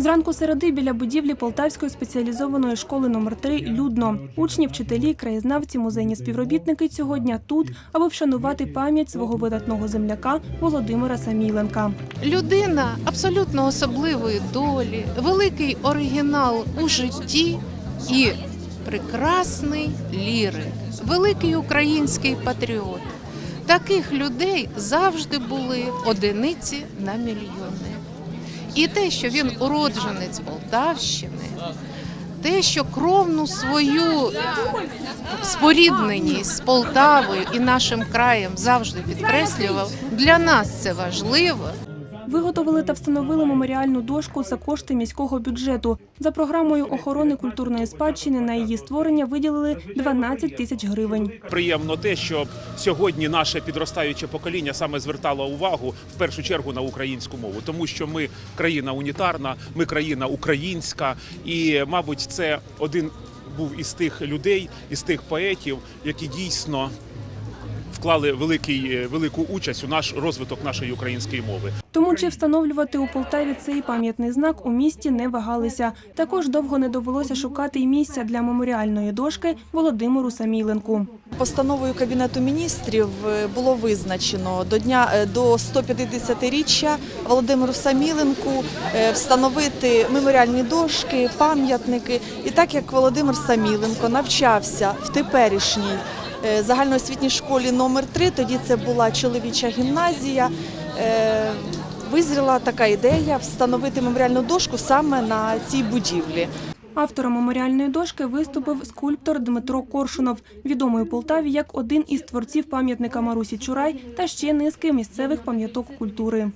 Зранку середи біля будівлі Полтавської спеціалізованої школи номер 3 людно. Учні, вчителі, краєзнавці, музейні співробітники цього дня тут, аби вшанувати пам'ять свого видатного земляка Володимира Саміленка. Людина абсолютно особливої долі, великий оригінал у житті і прекрасний лірик, великий український патріот. Таких людей завжди були одиниці на мільйони. І те, що він уродженець Полтавщини, те, що кровну свою спорідненість з Полтавою і нашим краєм завжди підкреслював, для нас це важливо. Виготовили та встановили меморіальну дошку за кошти міського бюджету. За програмою охорони культурної спадщини на її створення виділили 12 тисяч гривень. Приємно те, що сьогодні наше підростаюче покоління саме звертало увагу в першу чергу на українську мову, тому що ми країна унітарна, ми країна українська, і, мабуть, це один був із тих людей, із тих поетів, які дійсно вклали великий, велику участь у наш розвиток нашої української мови. Тому чи встановлювати у Полтаві цей пам'ятний знак у місті не вагалися. Також довго не довелося шукати й місця для меморіальної дошки Володимиру Саміленку. Постановою Кабінету міністрів е, було визначено до дня е, до 150-річчя Володимиру Саміленку е, встановити меморіальні дошки, пам'ятники. І так як Володимир Саміленко навчався в теперішній е, загальноосвітній школі номер 3 тоді це була чоловіча гімназія. е, Визріла така ідея встановити меморіальну дошку саме на цій будівлі. Автором меморіальної дошки виступив скульптор Дмитро Коршунов, відомий у Полтаві як один із творців пам'ятника Марусі Чурай та ще низки місцевих пам'яток культури.